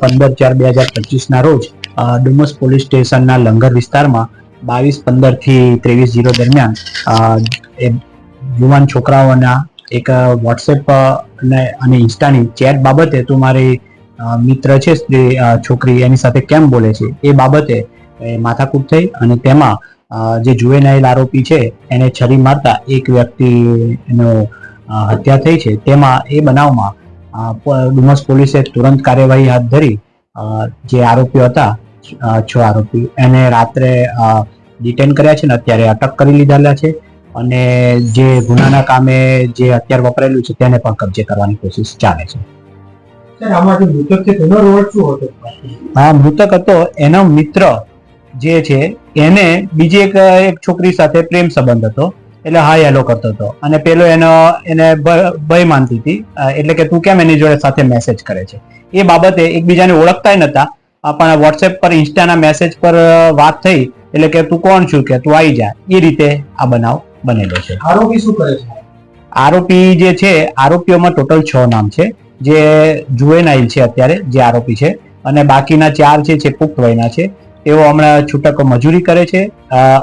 પંદર ચાર બે હજાર પચીસના રોજ ડુમસ પોલીસ સ્ટેશનના લંગર વિસ્તારમાં બાવીસ પંદરથી ત્રેવીસ જીરો દરમિયાન યુવાન છોકરાઓના એક વોટ્સએપ અને ઇન્સ્ટાની ચેટ બાબતે તું મારી મિત્ર છે સ્ત્રી છોકરી, એની સાથે કેમ બોલે છે, એ બાબતે માથાકૂટ થઈ અને તેમાં જે જુવેનાઇલ આરોપી છે, એને છરી મારતા એક વ્યક્તિનો હત્યા થઈ છે. તેમાં એ બનાવમાં ડુમસ પોલીસે તુરંત કાર્યવાહી હાથ ધરી જે આરોપીઓ હતા છ આરોપી. એને રાત્રે ડિટેન કર્યા છે ને અત્યારે અટક કરી લીધેલા છે અને જે ગુનાના કામે જે અત્યારે વપરાયેલું છે તેને પણ કબજે કરવાની કોશિશ ચાલે છે. હા મૃતક હતો એનો મિત્ર જે છે એને બીજી એક એક છોકરી સાથે પ્રેમ સંબંધ હતો. એટલે હા હેલો કરતો હતો. અને પેલો એનો એને ભય માનતી હતી. એટલે કે તું કેમ એની જોડે સાથે મેસેજ કરે છે? એ બાબતે એકબીજાને ઓળખતા નતા. પણ વોટ્સએપ પર ઇન્સ્ટાના મેસેજ પર વાત થઈ. એટલે કે તું કોણ છું કે તું આવી જા. એ રીતે આ બનાવ બનેલો છે. આરોપી શું કરે છે? આરોપી જે છે આરોપીઓમાં ટોટલ છ નામ છે. જે જુએનાઇલ છે અત્યારે જે આરોપી છે. અને બાકીના ચાર છે જે પુખ્ત વયના છે. તેઓ હમણાં છૂટક મજૂરી કરે છે.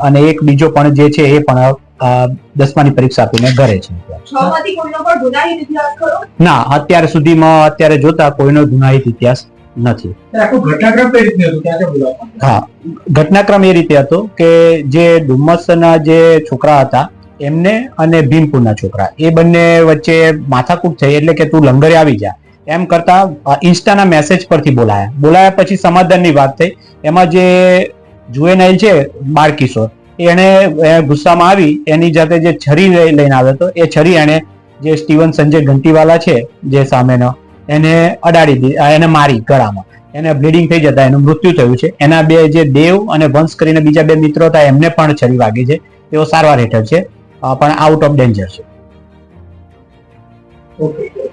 અને એક બીજો પણ જે છે એ પણ દસમાની પરીક્ષા આપીને ઘરે છે. ના અત્યાર સુધીમાં અત્યારે જોતા કોઈનો ગુનાહિત ઇતિહાસ નથી. હા ઘટનાક્રમ એ રીતે હતો કે જે ડુમ્મસના જે છોકરા હતા એમને અને ભીમપુરના છોકરા એ બંને વચ્ચે માથાકૂટ થઈ એટલે કે તું લંગરે આવી જા. એમ કરતા ઇન્સ્ટાના મેસેજ પરથી બોલાયા. બોલાયા પછી સમાધાનની વાત થઈ. એમાં જે જુએનાઇલ છે બાળ કિશોર એને એ ગુસ્સામાં આવી એની જાતે જે છરી લઈને આવ્યો હતો એ છરી એને જે સ્ટીવન સંજય ઘંટીવાલા છે જે સામેનો એને અડાડી દી અ, એને મારી ગળામાં. એને બ્લીડિંગ થઈ જતા એનું મૃત્યુ થયું છે. એના બે જે દેવ અને વંશ કરીને બીજા બે મિત્રો હતા એમને પણ છરી વાગી છે. તેઓ સારવાર હેઠળ છે પણ આઉટ ઓફ ડેન્જર છે. ઓકે